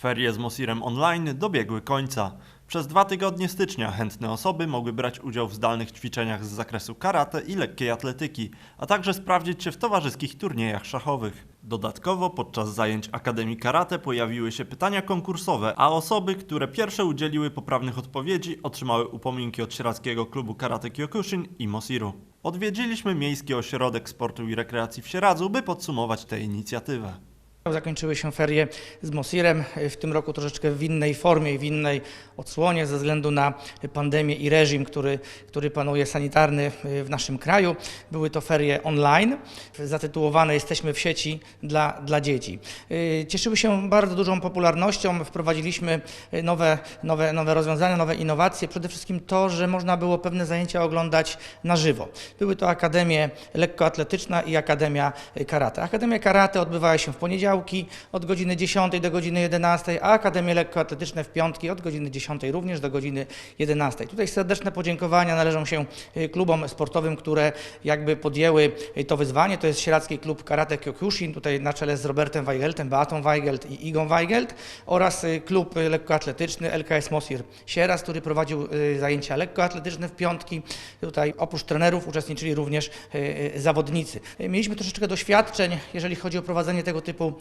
Ferie z Mosirem online dobiegły końca. Przez dwa tygodnie stycznia chętne osoby mogły brać udział w zdalnych ćwiczeniach z zakresu karate i lekkiej atletyki, a także sprawdzić się w towarzyskich turniejach szachowych. Dodatkowo podczas zajęć Akademii Karate pojawiły się pytania konkursowe, a osoby, które pierwsze udzieliły poprawnych odpowiedzi, otrzymały upominki od Sieradzkiego Klubu Karate Kyokushin i Mosiru. Odwiedziliśmy Miejski Ośrodek Sportu i Rekreacji w Sieradzu, by podsumować tę inicjatywę. Zakończyły się ferie z Mosirem, w tym roku troszeczkę w innej formie i w innej odsłonie ze względu na pandemię i reżim, który, który panuje sanitarny w naszym kraju. Były to ferie online, zatytułowane Jesteśmy w sieci dla, dla dzieci. Cieszyły się bardzo dużą popularnością, wprowadziliśmy nowe, nowe, nowe rozwiązania, nowe innowacje, przede wszystkim to, że można było pewne zajęcia oglądać na żywo. Były to Akademie Lekkoatletyczna i Akademia Karate. Akademia Karate odbywała się w poniedziałki od godziny 10 do godziny 11, a Akademie Lekkoatletyczne w piątki od godziny 10 również do godziny 11. Tutaj serdeczne podziękowania należą się y, klubom sportowym, które jakby podjęły y, to wyzwanie. To jest Sieradzki Klub Karate Kyokushin, tutaj na czele z Robertem Weigeltem, Beatą Weigelt i Igą Weigelt oraz y, klub lekkoatletyczny LKS Mosir Sieradz, który prowadził zajęcia lekkoatletyczne w piątki. Tutaj oprócz trenerów uczestniczyli również zawodnicy. Mieliśmy troszeczkę doświadczeń, jeżeli chodzi o prowadzenie tego typu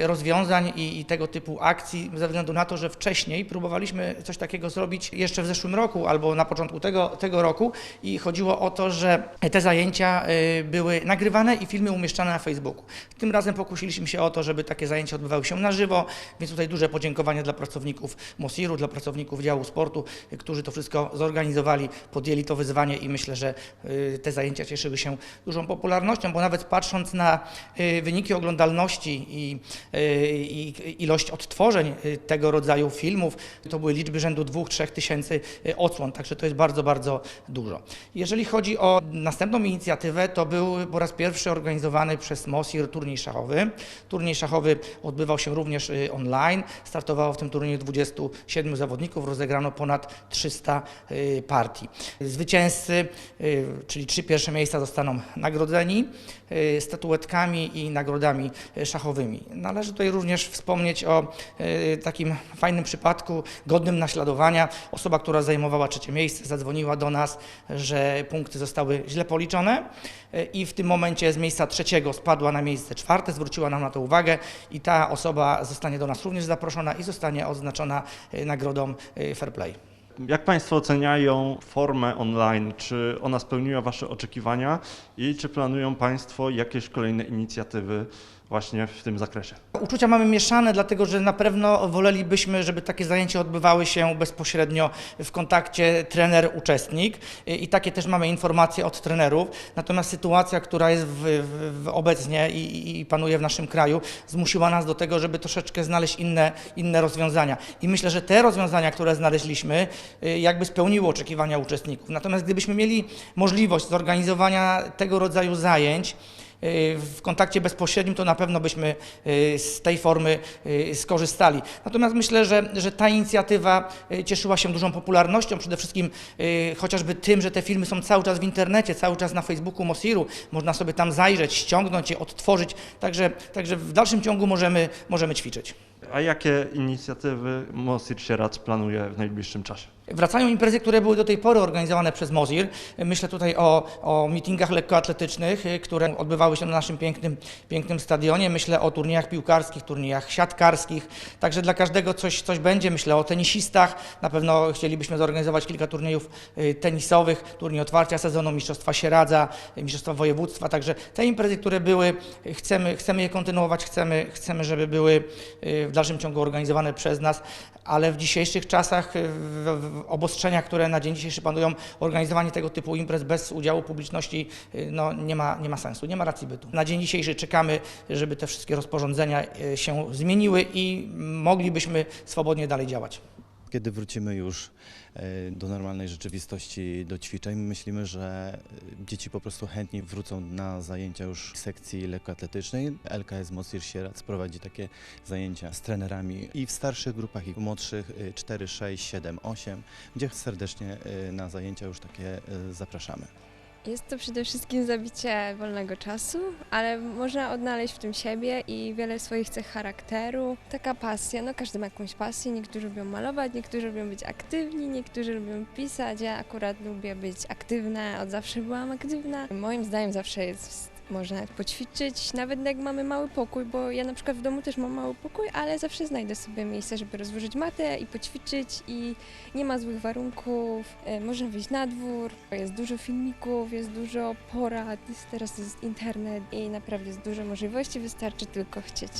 rozwiązań i, i tego typu akcji, ze względu na to, że wcześniej próbowaliśmy coś takiego zrobić jeszcze w zeszłym roku albo na początku tego, tego roku i chodziło o to, że te zajęcia y, były nagrywane i filmy umieszczane na Facebooku. Tym razem pokusiliśmy się o to, żeby takie zajęcia odbywały się na żywo, więc tutaj duże podziękowania dla pracowników Mosiru, dla pracowników działu sportu, y, którzy to wszystko zorganizowali, podjęli to wyzwanie i myślę, że y, te zajęcia cieszyły się dużą popularnością, bo nawet patrząc na y, wyniki oglądalności i, y, i ilość odtworzeń y, tego rodzaju filmów, to były liczby rzędu 2-3 tysięcy y, odsłon, także to jest bardzo, bardzo dużo. Jeżeli chodzi o następną inicjatywę, to był po raz pierwszy organizowany przez MOSIR turniej szachowy. Turniej szachowy odbywał się również online. Startowało w tym turnieju 27 zawodników, rozegrano ponad 300 y, partii. Zwycięzcy, czyli trzy pierwsze miejsca zostaną nagrodzeni statuetkami i nagrodami y, szachowymi. Należy tutaj również wspomnieć o y, takim fajnym przypadku, godnym naśladowania. Osoba, która zajmowała trzecie miejsce, zadzwoniła do nas, że punkty zostały źle policzone y, i w tym momencie z miejsca trzeciego spadła na miejsce czwarte, zwróciła nam na to uwagę i ta osoba zostanie do nas również zaproszona i zostanie odznaczona y, nagrodą Fair Play. Jak Państwo oceniają formę online? Czy ona spełniła Wasze oczekiwania i czy planują Państwo jakieś kolejne inicjatywy właśnie w tym zakresie? Uczucia mamy mieszane, dlatego że na pewno wolelibyśmy, żeby takie zajęcia odbywały się bezpośrednio w kontakcie trener-uczestnik i takie też mamy informacje od trenerów. Natomiast sytuacja, która jest w, w, obecnie i, i panuje w naszym kraju, zmusiła nas do tego, żeby troszeczkę znaleźć inne, inne rozwiązania. I myślę, że te rozwiązania, które znaleźliśmy, y, jakby spełniły oczekiwania uczestników. Natomiast gdybyśmy mieli możliwość zorganizowania tego rodzaju zajęć, w kontakcie bezpośrednim, to na pewno byśmy y, z tej formy y, skorzystali. Natomiast myślę, że, że ta inicjatywa y, cieszyła się dużą popularnością, przede wszystkim y, chociażby tym, że te filmy są cały czas w internecie, cały czas na Facebooku Mosiru, można sobie tam zajrzeć, ściągnąć je, odtworzyć, także, także w dalszym ciągu możemy, możemy ćwiczyć. A jakie inicjatywy Mosir Sieradz planuje w najbliższym czasie? Wracają imprezy, które były do tej pory organizowane przez Mozir. Myślę tutaj o, o meetingach lekkoatletycznych, które odbywały się na naszym pięknym, pięknym stadionie. Myślę o turniejach piłkarskich, turniejach siatkarskich. Także dla każdego coś, coś będzie. Myślę o tenisistach. Na pewno chcielibyśmy zorganizować kilka turniejów y, tenisowych, turniej otwarcia sezonu, Mistrzostwa Sieradza, Mistrzostwa Województwa. Także te imprezy, które były, chcemy, chcemy je kontynuować, chcemy, chcemy, żeby były y, w dalszym ciągu organizowane przez nas, ale w dzisiejszych czasach, w, w obostrzeniach, które na dzień dzisiejszy panują, organizowanie tego typu imprez bez udziału publiczności y, no, nie, ma, nie ma sensu, nie ma racji bytu. Na dzień dzisiejszy czekamy, żeby te wszystkie rozporządzenia y, się zmieniły i moglibyśmy swobodnie dalej działać. Kiedy wrócimy już e, do normalnej rzeczywistości, do ćwiczeń, myślimy, że e, dzieci po prostu chętniej wrócą na zajęcia już sekcji lekkoatletycznej. LKS Mosir Sieradz prowadzi takie zajęcia z trenerami i w starszych grupach, i w młodszych e, 4, 6, 7, 8, gdzie serdecznie e, na zajęcia już takie zapraszamy. Jest to przede wszystkim zabicie wolnego czasu, ale można odnaleźć w tym siebie i wiele swoich cech charakteru. Taka pasja, no każdy ma jakąś pasję, niektórzy lubią malować, niektórzy lubią być aktywni, niektórzy lubią pisać. Ja akurat lubię być aktywna, od zawsze byłam aktywna. Moim zdaniem zawsze jest można poćwiczyć, nawet jak mamy mały pokój, bo ja na przykład w domu też mam mały pokój, ale zawsze znajdę sobie miejsce, żeby rozłożyć matę i poćwiczyć i nie ma złych warunków, e, można wyjść na dwór, jest dużo filmików, jest dużo porad, teraz jest internet i naprawdę jest dużo możliwości, wystarczy tylko chcieć.